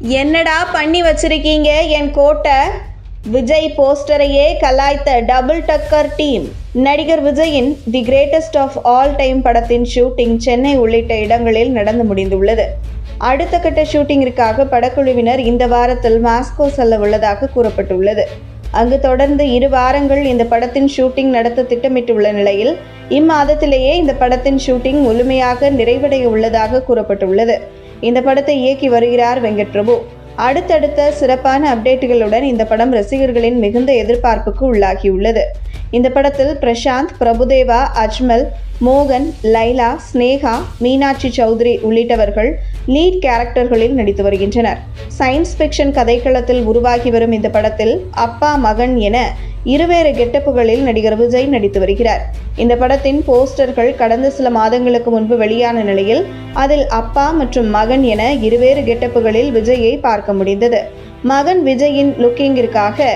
என்னடா பண்ணி வச்சிருக்கீங்க? என் கோட்டை விஜய் போஸ்டரையே கலாய்த்த டபுள் டக்கர் டீம். நடிகர் விஜயின் the greatest of all time படத்தின் ஷூட்டிங் சென்னை உள்ளிட்ட இடங்களில் நடந்து முடிந்துள்ளது. அடுத்த கட்ட ஷூட்டிங்கிற்காக படக்குழுவினர் இந்த வாரத்தில் மாஸ்கோ செல்ல உள்ளதாக கூறப்பட்டுள்ளது. அங்கு தொடர்ந்து இரு வாரங்கள் இந்த படத்தின் ஷூட்டிங் நடத்த திட்டமிட்டுள்ள நிலையில் இம்மாதத்திலேயே இந்த படத்தின் ஷூட்டிங் முழுமையாக நிறைவடைய உள்ளதாக கூறப்பட்டுள்ளது. இந்த படத்தை இயக்கி வருகிறார் வெங்கட் பிரபு. அடுத்தடுத்த சிறப்பான அப்டேட்டுகளுடன் இந்த படம் ரசிகர்களின் மிகுந்த எதிர்பார்ப்புக்கு உள்ளாகியுள்ளது. இந்த படத்தில் பிரசாந்த் பிரபுதேவா அஜ்மல் மோகன் லைலா ஸ்னேகா மீனாட்சி சௌத்ரி உள்ளிட்டவர்கள் லீட் கேரக்டர்களில் நடித்து வருகின்றனர். சயின்ஸ் ஃபிக்ஷன் கதைக்களத்தில் உருவாகி வரும் இந்த படத்தில் அப்பா மகன் என இருவேறு கெட்டப்புகளில் நடிகர் விஜய் நடித்து வருகிறார். இந்த படத்தின் போஸ்டர்கள் கடந்த சில மாதங்களுக்கு முன்பு வெளியான நிலையில் அதில் அப்பா மற்றும் மகன் என இருவேறு கெட்டப்புகளில் விஜயை பார்க்க முடிந்தது. மகன் விஜயின் லுக்கிங்கிற்காக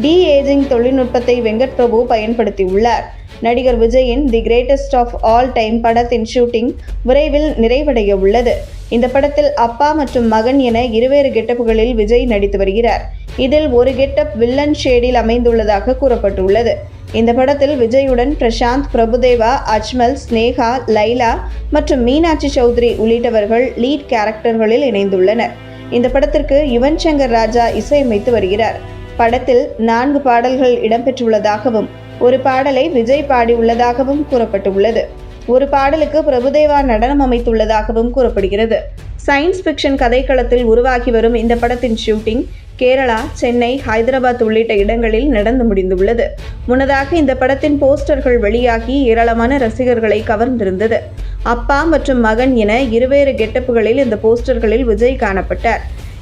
டி ஏஜிங் தொழில்நுட்பத்தை வெங்கட் பிரபு பயன்படுத்தியுள்ளார். நடிகர் விஜயின் the greatest of all time படத்தின் ஷூட்டிங் விரைவில் நிறைவடைய உள்ளது. இந்த படத்தில் அப்பா மற்றும் மகன் என இருவேறு கெட்டப்புகளில் விஜய் நடித்து வருகிறார். இதில் ஒரு கெட்டப் வில்லன் ஷேடில் அமைந்துள்ளதாக கூறப்பட்டுள்ளது. இந்த படத்தில் விஜயுடன் பிரசாந்த் பிரபுதேவா அஜ்மல் ஸ்னேகா லைலா மற்றும் மீனாட்சி சௌத்ரி உள்ளிட்டவர்கள் லீட் கேரக்டர்களில் இணைந்துள்ளனர். இந்த படத்திற்கு யுவன் சங்கர் ராஜா இசையமைத்து வருகிறார். படத்தில் நான்கு பாடல்கள் இடம்பெற்றுள்ளதாகவும் ஒரு பாடலை விஜய் பாடியுள்ளதாகவும் கூறப்பட்டுள்ளது. ஒரு பாடலுக்கு பிரபுதேவா நடனம் அமைத்துள்ளதாகவும் கூறப்படுகிறது. சயின்ஸ் ஃபிக்ஷன் கதைக்களத்தில் உருவாகி வரும் இந்த படத்தின் ஷூட்டிங் கேரளா சென்னை ஹைதராபாத் உள்ளிட்ட இடங்களில் நடந்து முடிந்துள்ளது. முன்னதாக இந்த படத்தின் போஸ்டர்கள் வெளியாகி ஏராளமான ரசிகர்களை கவர்ந்திருந்தது. அப்பா மற்றும் மகன் என இருவேறு கெட்டப்புகளில் இந்த போஸ்டர்களில் விஜய் காணப்பட்டார்.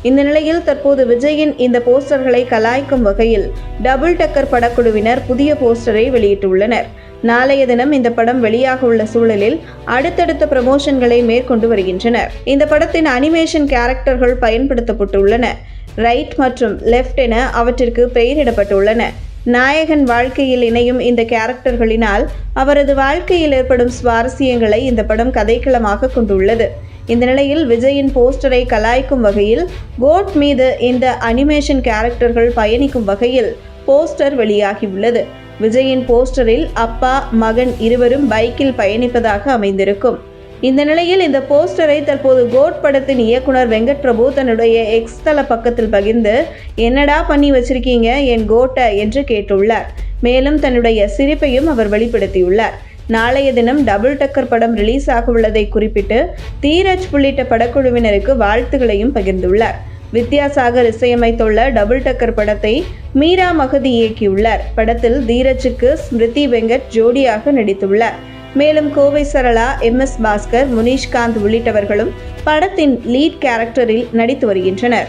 இந்த நிலையில் தற்போது விஜயின் இந்த போஸ்டர்களை கலாய்க்கும் வகையில் டபுள் டக்கர் படக்குழுவினர் புதிய போஸ்டரை வெளியிட்டுள்ளனர். நாளைய தினம் இந்த படம் வெளியாக உள்ள சூழலில் அடுத்தடுத்த ப்ரமோஷன்களை மேற்கொண்டு வருகின்றனர். இந்த படத்தின் அனிமேஷன் கேரக்டர்கள் பயன்படுத்தப்பட்டுள்ளன. ரைட் மற்றும் லெஃப்ட் என அவற்றிற்கு பெயரிடப்பட்டுள்ளன. நாயகன் வாழ்க்கையில் இணையும் இந்த கேரக்டர்களினால் அவரது வாழ்க்கையில் ஏற்படும் சுவாரஸ்யங்களை இந்த படம் கதைக்களமாக கொண்டுள்ளது. இந்த நிலையில் விஜயின் போஸ்டரை கலாய்க்கும் வகையில் கோட் மீது இந்த அனிமேஷன் கேரக்டர்கள் பயணிக்கும் வகையில் போஸ்டர் வெளியாகியுள்ளது. விஜயின் போஸ்டரில் அப்பா மகன் இருவரும் பைக்கில் பயணிப்பதாக அமைந்திருக்கும். இந்த நிலையில் இந்த போஸ்டரை தற்போது கோட் படத்தின் இயக்குனர் வெங்கட் பிரபு தன்னுடைய எக்ஸ் தள பக்கத்தில் பகிர்ந்து என்னடா பண்ணி வச்சிருக்கீங்க என் கோட்டை? என்று கேட்டுள்ளார். மேலும் தன்னுடைய சிரிப்பையும் அவர் வெளிப்படுத்தியுள்ளார். நாளைய தினம் டபுள் டக்கர் படம் ரிலீஸ் ஆக உள்ளதை குறிப்பிட்டு தீரஜ் உள்ளிட்ட படக்குழுவினருக்கு வாழ்த்துகளையும் பகிர்ந்துள்ளார். வித்யாசாகர் இசையமைத்துள்ள டபுள் டக்கர் படத்தை மீரா மகதி இயக்கியுள்ளார். படத்தில் தீரஜுக்கு ஸ்மிருதி வெங்கட் ஜோடியாக நடித்துள்ளார். மேலும் கோவை சரளா எம் எஸ் பாஸ்கர் முனீஷ்காந்த் உள்ளிட்டவர்களும் படத்தின் லீட் கேரக்டரில் நடித்து வருகின்றனர்.